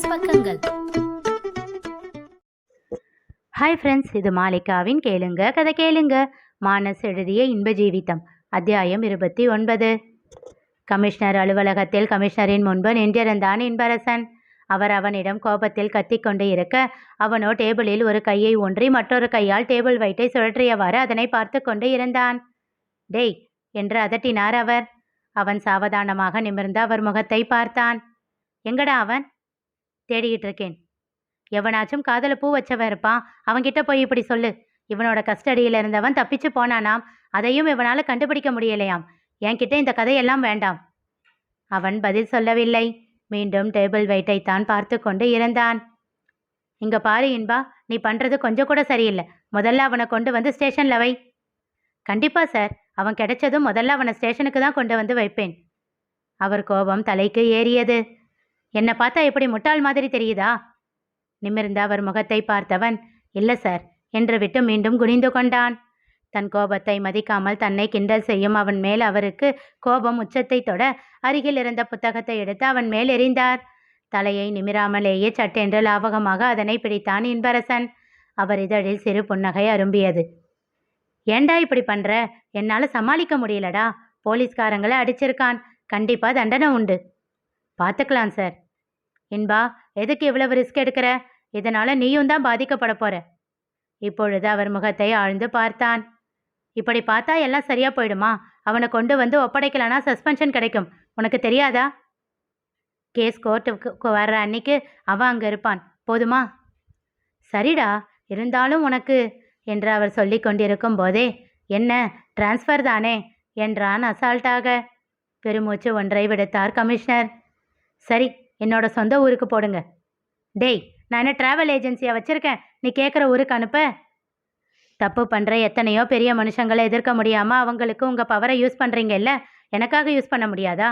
மானஸ் பக்கங்கள். Hi friends இது மாலிகாவின் கேளுங்க கதை கேளுங்க. மானஸ் எழுதிய இன்ப ஜீவிதம் அத்தியாயம் இருபத்தி ஒன்பது. கமிஷனர் அலுவலகத்தில் கமிஷனரின் முன்பு நின்றிருந்தான் இன்பரசன். அவர் அவனிடம் கோபத்தில் கத்திக்கொண்டு இருக்க அவனோ டேபிளில் ஒரு கையை ஒன்றி மற்றொரு கையால் டேபிள் வைட்டை சுழற்றியவாறு அதனை பார்த்து கொண்டு இருந்தான். டேய் என்று அதட்டினார் அவர். அவன் சாவதானமாக நிமிர்ந்து அவர் முகத்தை பார்த்தான். எங்கடா அவன்? தேடிக்கிட்டு இருக்கேன். எவனாச்சும் காதல பூ வச்சவன் இருப்பான். அவன்கிட்ட போய் இப்படி சொல்லு. இவனோட கஸ்டடியில் இருந்தவன் தப்பிச்சு போனானாம். அதையும் இவனால் கண்டுபிடிக்க முடியலையாம். என்கிட்ட இந்த கதையெல்லாம் வேண்டாம். அவன் பதில் சொல்லவில்லை. மீண்டும் டேபிள் வெயிட்டை தான் பார்த்து கொண்டு இருந்தான் இங்க பாரு இன்பா நீ பண்றது கொஞ்சம் கூட சரியில்லை. முதல்ல அவனை கொண்டு வந்து ஸ்டேஷன்ல வை. கண்டிப்பா சார். அவன் கிடைச்சதும் முதல்ல அவனை ஸ்டேஷனுக்கு தான் கொண்டு வந்து வைப்பேன். அவர் கோபம் தலைக்கு ஏறியது. என்னை பார்த்தா எப்படி முட்டாள் மாதிரி தெரியுதா? நிமிர்ந்த அவர் முகத்தை பார்த்தவன் இல்லை சார் என்று விட்டு மீண்டும் குனிந்து கொண்டான். தன் கோபத்தை மதிக்காமல் தன்னை கிண்டல் செய்யும் அவன் மேல் அவருக்கு கோபம் உச்சத்தை தொட அருகில் இருந்த புத்தகத்தை எடுத்து அவன் மேல் எறிந்தார். தலையை நிமிராமலேயே சட்டென்று லாவகமாக அதனை பிடித்தான் இன்பரசன். அவர் இதழில் சிறு புன்னகை அரும்பியது. ஏண்டா இப்படி பண்ற? என்னால சமாளிக்க முடியலடா. போலீஸ்காரங்களை அடிச்சிருக்கான். கண்டிப்பா தண்டனை உண்டு. பார்த்துக்கலாம் சார். இன்பா எதுக்கு இவ்வளவு ரிஸ்க் எடுக்கிற? இதனால் நீயும் தான் பாதிக்கப்பட போற. இப்பொழுது அவர் முகத்தை ஆழ்ந்து பார்த்தான். இப்படி பார்த்தா எல்லாம் சரியா போயிடுமா? அவனை கொண்டு வந்து ஒப்படைக்கலனா சஸ்பென்ஷன் கிடைக்கும். உனக்கு தெரியாதா? கேஸ் கோர்ட்டுக்கு வர்ற அன்னைக்கு அவன் அங்கே இருப்பான். போதுமா? சரிடா இருந்தாலும் உனக்கு என்று அவர் சொல்லி கொண்டிருக்கும் போதே என்ன டிரான்ஸ்ஃபர் தானே? என்றான் அசால்ட்டாக பெருமூச்சு ஒன்றை விடுத்தார் கமிஷனர் சரி என்னோட சொந்த ஊருக்கு போடுங்க. டேய் நான் என்ன ட்ராவல் ஏஜென்சியை வச்சுருக்கேன்? நீ கேட்குற ஊருக்கு அனுப்ப. தப்பு பண்ணுற எத்தனையோ பெரிய மனுஷங்களை எதிர்க்க முடியாமல் அவங்களுக்கு உங்கள் பவரை யூஸ் பண்ணுறீங்கல்ல எனக்காக யூஸ் பண்ண முடியாதா?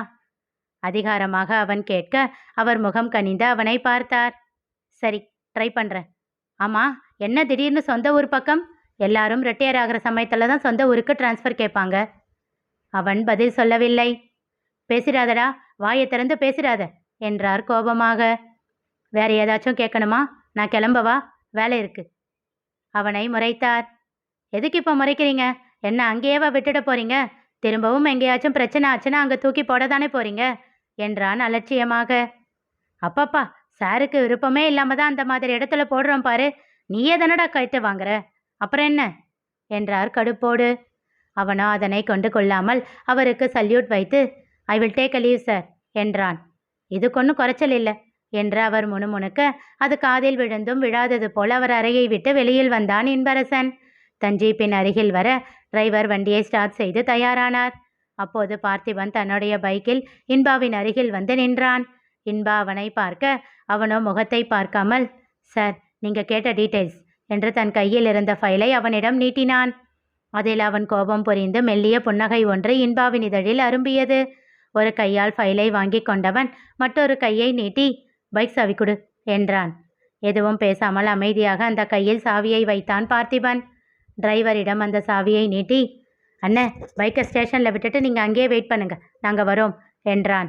அதிகாரமாக அவன் கேட்க அவர் முகம் கனிந்து அவனை பார்த்தார். சரி ட்ரை பண்ணுறேன் ஆமாம் என்ன திடீர்னு சொந்த ஊர் பக்கம்? எல்லாரும் ரிட்டையர் ஆகிற சமயத்தில் தான் சொந்த ஊருக்கு ட்ரான்ஸ்ஃபர் கேட்பாங்க. அவன் பதில் சொல்லவில்லை. பேசிடாதடா. வாயை திறந்து பேசிடாத என்றார் கோபமாக. வேற ஏதாச்சும் கேட்கணுமா? நான் கிளம்பவா? வேலை இருக்கு. அவனை முறைத்தார். எதுக்கு இப்போ முறைக்கிறீங்க? என்ன அங்கேயேவா விட்டுட போறீங்க? திரும்பவும் எங்கேயாச்சும் பிரச்சனை ஆச்சுன்னா அங்கே தூக்கி போட தானே போறீங்க? என்றான் அலட்சியமாக. அப்பப்பா சாருக்கு விருப்பமே இல்லாம தான் அந்த மாதிரி இடத்துல போடுறோம் பாரு. நீயே தானடா கைட்டு வாங்குற? அப்புறம் என்ன? என்றார் கடுப்போடு. அவனோ அதனை கொண்டு கொள்ளாமல் அவருக்கு சல்யூட் வைத்து I will take a leave sir என்றான். இதுக்கொன்னும் குறைச்சல் இல்லை என்று அவர் முணுமுணுக்க அது காதில் விழுந்தும் விழாதது போல் அவர் அறையை விட்டு வெளியில் வந்தான் இன்பரசன். தன் ஜீப்பின் அருகில் வர டிரைவர் வண்டியை ஸ்டார்ட் செய்து தயாரானார். அப்போது பார்த்திபன் தன்னுடைய பைக்கில் இன்பாவின் அருகில் வந்து நின்றான். இன்பா அவனை பார்க்க அவனோ முகத்தை பார்க்காமல் சார் நீங்க கேட்ட டீட்டெயில்ஸ் என்று தன் கையில் இருந்த ஃபைலை அவனிடம் நீட்டினான். அதில் அவன் கோபம் புரிந்து மெல்லிய புன்னகை ஒன்று இன்பாவின் இதழில் அரும்பியது. ஒரு கையால் ஃபைலை வாங்கி கொண்டவன் மற்றொரு கையை நீட்டி பைக் சாவி கொடு என்றான். எதுவும் பேசாமல் அமைதியாக அந்த கையில் சாவியை வைத்தான் பார்த்திபன். டிரைவரிடம் அந்த சாவியை நீட்டி அண்ணே பைக்கை ஸ்டேஷனில் விட்டுட்டு நீங்கள் அங்கேயே வெயிட் பண்ணுங்க நாங்கள் வரோம் என்றான்.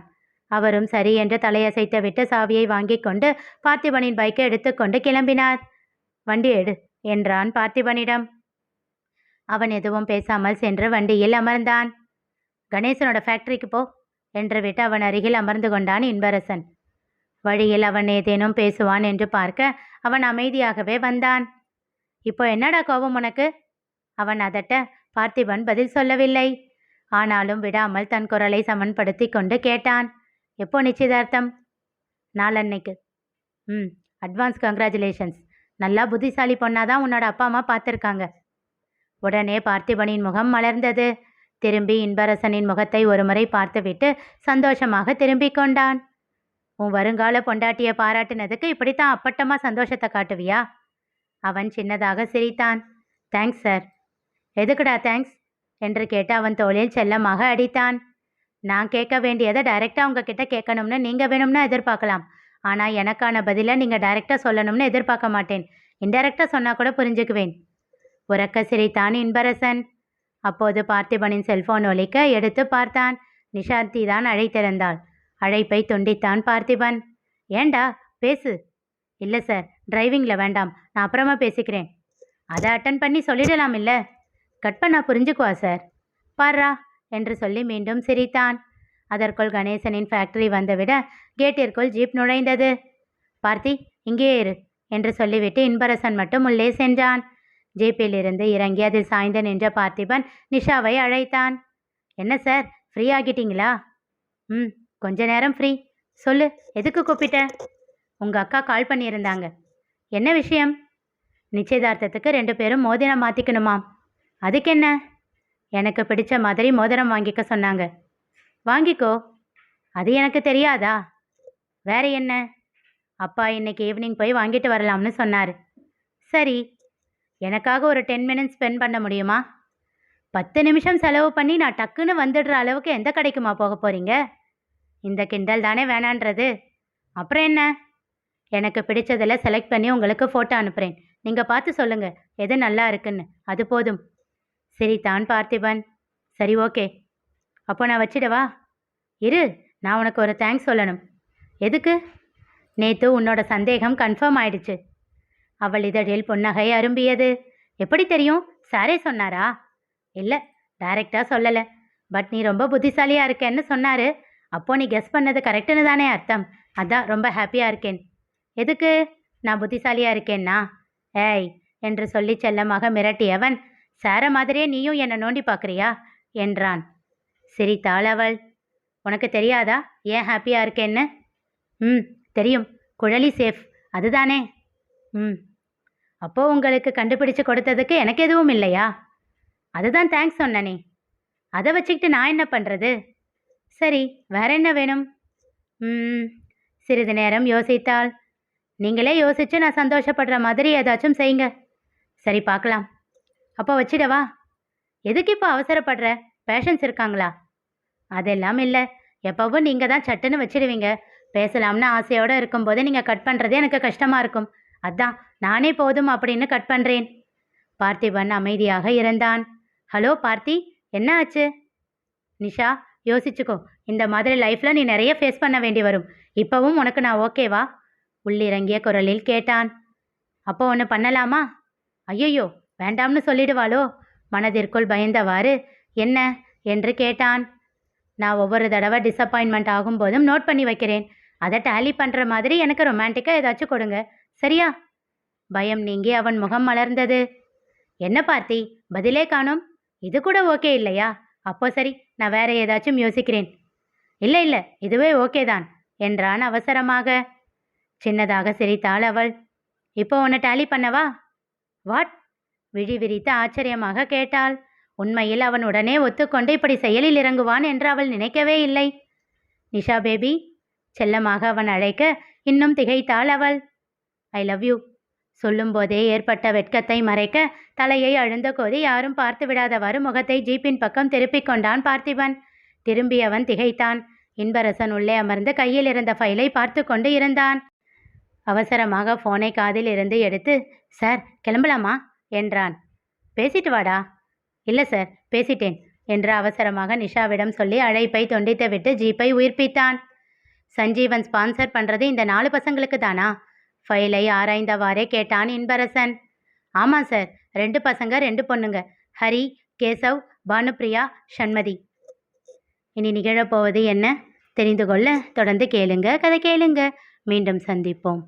அவரும் சரி என்று தலையசைத்து விட்டு சாவியை வாங்கி கொண்டு பார்த்திபனின் பைக்கை எடுத்துக்கொண்டு கிளம்பினார். வண்டி எடு என்றான் பார்த்திபனிடம். அவன் எதுவும் பேசாமல் சென்று வண்டியில் அமர்ந்தான். கணேசனோட ஃபேக்டரிக்கு போ என்று விட்டு அவன் அருகில் அமர்ந்து கொண்டான் இன்பரசன். வழியில் அவன் ஏதேனும் பேசுவான் என்று பார்க்க அவன் அமைதியாகவே வந்தான். இப்போ என்னடா கோபம் உனக்கு அவன் அதட்ட பார்த்திபன் பதில் சொல்லவில்லை. ஆனாலும் விடாமல் தன் குரலை சமன்படுத்தி கொண்டு கேட்டான். எப்போ நிச்சயதார்த்தம் நாளன்னைக்கு. ம் அட்வான்ஸ் கங்க்ராச்சுலேஷன்ஸ் நல்லா புத்திசாலி பொண்ணாதான் உன்னோட அப்பா அம்மா பார்த்துருக்காங்க. உடனே பார்த்திபனின் முகம் மலர்ந்தது. திரும்பி இன்பரசனின் முகத்தை ஒருமுறை பார்த்துவிட்டு சந்தோஷமாக திரும்பிக் கொண்டான். உன் வருங்கால பொண்டாட்டியை பாராட்டினதுக்கு இப்படித்தான் அப்பட்டமா சந்தோஷத்தை காட்டுவியா? அவன் சின்னதாக சிரித்தான். தேங்க்ஸ் சார் எதுக்குடா தேங்க்ஸ் என்று கேட்டு அவன் தோளில் செல்லமாக அடித்தான். நான் கேட்க வேண்டியதை டைரெக்டாக உங்ககிட்ட கேட்கணும்னு நீங்கள் வேணும்னா எதிர்பார்க்கலாம். ஆனால் எனக்கான பதிலை நீங்கள் டைரெக்டாக சொல்லணும்னு எதிர்பார்க்க மாட்டேன். இன்டைரக்டாக சொன்னால் கூட புரிஞ்சுக்குவேன். உறக்க சிரித்தான் இன்பரசன். அப்போது பார்த்திபனின் செல்போன் ஒலிக்க எடுத்து பார்த்தான். நிஷாந்தி தான் அழைத்திருந்தாள். அழைப்பை துண்டித்தான் பார்த்திபன். ஏண்டா? பேசு. இல்லை சார் டிரைவிங்கில் வேண்டாம். நான் அப்புறமா பேசிக்கிறேன். அதை அட்டன் பண்ணி சொல்லிடலாம் இல்லை? கட் பண்ணா புரிஞ்சுக்குவா சார் பாரா என்று சொல்லி மீண்டும் சிரித்தான். அதற்குள் கணேசனின் ஃபேக்டரி வந்துவிட கேட்டிற்குள் ஜீப் நுழைந்தது. பார்த்தி இங்கே இரு என்று சொல்லிவிட்டு இன்பரசன் மட்டும் உள்ளே சென்றான். ஜேபியிலிருந்து இறங்கி அதில் சாய்ந்து நின்ற பார்த்திபன் நிஷாவை அழைத்தான். என்ன சார் ஃப்ரீ ஆகிட்டீங்களா? ம் கொஞ்ச நேரம் ஃப்ரீ சொல்லு எதுக்கு கூப்பிட்ட? உங்கள் அக்கா கால் பண்ணியிருந்தாங்க. என்ன விஷயம்? நிச்சயதார்த்தத்துக்கு ரெண்டு பேரும் மோதிரம் மாற்றிக்கணுமாம் அதுக்கு என்ன எனக்கு பிடிச்ச மாதிரி மோதிரம் வாங்கிக்க சொன்னாங்க. வாங்கிக்கோ. அது எனக்கு தெரியாதா? வேற என்ன? அப்பா இன்னைக்கு ஈவினிங் போய் வாங்கிட்டு வரலாம்னு சொன்னார். சரி. எனக்காக ஒரு டென் மினிட்ஸ் ஸ்பெண்ட் பண்ண முடியுமா? பத்து நிமிஷம் செலவு பண்ணி நான் டக்குன்னு வந்துடுற அளவுக்கு எந்த கடைக்குமா போக போகிறீங்க இந்த கிண்டல் தானே வேணான்றது. அப்புறம் என்ன? எனக்கு பிடிச்சதில் செலக்ட் பண்ணி உங்களுக்கு ஃபோட்டோ அனுப்புகிறேன் நீங்கள் பார்த்து சொல்லுங்கள் எது நல்லா இருக்குன்னு. அது போதும். சரி தான் பார்த்திபன். சரி ஓகே அப்போ நான் வச்சிடவா? இரு நான் உனக்கு ஒரு தேங்க்ஸ் சொல்லணும். எதுக்கு? நேற்று உன்னோட சந்தேகம் கன்ஃபார்ம் ஆயிடுச்சு. அவள் இதழில் புன்னகை அரும்பியது. எப்படி தெரியும்? சாரே சொன்னாரா? இல்லை டைரக்டா சொல்லலை. பட் நீ ரொம்ப புத்திசாலியாக இருக்கேன்னு சொன்னார். அப்போ நீ கெஸ் பண்ணது கரெக்டுன்னு தானே அர்த்தம். அதான் ரொம்ப ஹாப்பியாக இருக்கேன். எதுக்கு? நான் புத்திசாலியாக இருக்கேன்னா? ஏய் என்று சொல்லி செல்லமாக மிரட்டியவன். சார மாதிரியே நீயும் என்னை நோண்டி பார்க்குறியா என்றான். சிரித்தாள் அவள். உனக்கு தெரியாதா? ஏன் ஹாப்பியாக இருக்கேன்னு? ம் தெரியும். குழலி சேஃப். அதுதானே? ம். அப்போ உங்களுக்கு கண்டுபிடிச்சு கொடுத்ததுக்கு எனக்கு எதுவும் இல்லையா? அதுதான் தேங்க்ஸ் சொன்னனே அதை வச்சுக்கிட்டு நான் என்ன பண்ணுறது சரி வேற என்ன வேணும்? ம் சிறிது நேரம் யோசித்தால் நீங்களே யோசிச்சு நான் சந்தோஷப்படுற மாதிரி ஏதாச்சும் செய்யுங்க. சரி பார்க்கலாம். அப்போ வச்சிடவா? எதுக்கு இப்போ அவசரப்படுற? பேஷன்ஸ் இருக்காங்களா? அதெல்லாம் இல்லை. எப்பவும் நீங்கள் தான் சட்டுன்னு வச்சிடுவீங்க. பேசலாம்னு ஆசையோடு இருக்கும்போது நீங்கள் கட் பண்ணுறது எனக்கு கஷ்டமாக இருக்கும். அதான் நானே போதும் அப்படின்னு கட் பண்ணுறேன் பார்த்திபன் அமைதியாக இருந்தான் ஹலோ பார்த்தி என்ன ஆச்சு? நிஷா யோசிச்சுக்கோ இந்த மாதிரி லைஃப்பில் நீ நிறைய ஃபேஸ் பண்ண வேண்டி வரும். இப்போவும் உனக்கு நான் ஓகேவா உள்ளிறங்கிய குரலில் கேட்டான். அப்போ ஒன்று பண்ணலாமா? ஐயையோ வேண்டாம்னு சொல்லிடுவாளோ? மனதிற்குள் பயந்தவாறு என்ன? என்று கேட்டான். நான் ஒவ்வொரு தடவை டிசப்பாயின்மெண்ட் ஆகும்போதும் நோட் பண்ணி வைக்கிறேன். அதை டேலி பண்ணுற மாதிரி எனக்கு ரொமான்டிக்காக ஏதாச்சும் கொடுங்க. சரியா? பயம் நீங்கி அவன் முகம் மலர்ந்தது. என்ன பார்த்தி? பதிலே காணோம். இது கூட ஓகே இல்லையா? அப்போ சரி நான் வேற ஏதாச்சும் யோசிக்கிறேன். இல்லை இல்லை இதுவே ஓகே தான் என்றான் அவசரமாக. சின்னதாக சிரித்தாள் அவள். இப்போ உன்னை டேலி பண்ணவா? வாட் விழி விரித்து ஆச்சரியமாக கேட்டாள். உண்மையில் அவன் உடனே ஒத்துக்கொண்டு இப்படி செயலில் இறங்குவான் என்று அவள் நினைக்கவே இல்லை. நிஷா பேபி செல்லமாக அவன் அழைக்க இன்னும் திகைத்தாள் அவள். I love you. சொல்லும்போதே ஏற்பட்ட வெட்கத்தை மறைக்க தலையை அழுந்த கோதி யாரும் பார்த்து விடாதவாறு முகத்தை ஜீப்பின் பக்கம் திருப்பிக் கொண்டான் பார்த்திபன். திரும்பியவன் திகைத்தான். இன்பரசன் உள்ளே அமர்ந்து கையில் இருந்த ஃபைலை பார்த்து கொண்டு இருந்தான். அவசரமாக ஃபோனை காதில் இருந்து எடுத்து சார் கிளம்பலாமா? என்றான். பேசிட்டு வாடா. இல்லை சார் பேசிட்டேன் என்று அவசரமாக நிஷாவிடம் சொல்லி அழைப்பை தொண்டித்துவிட்டு ஜீப்பை உயிர்ப்பித்தான். சஞ்சீவன் ஸ்பான்சர் பண்ணுறது இந்த நாலு பசங்களுக்கு தானா? ஃபைலை ஆராய்ந்தவாறே கேட்டான் இன்பரசன். ஆமாம் சார் ரெண்டு பசங்க ரெண்டு பொண்ணுங்க. ஹரி கேசவ் பானுப்ரியா ஷண்மதி. இனி நிகழப்போவது என்ன? தெரிந்து கொள்ள தொடர்ந்து கேளுங்க கதை கேளுங்க. மீண்டும் சந்திப்போம்.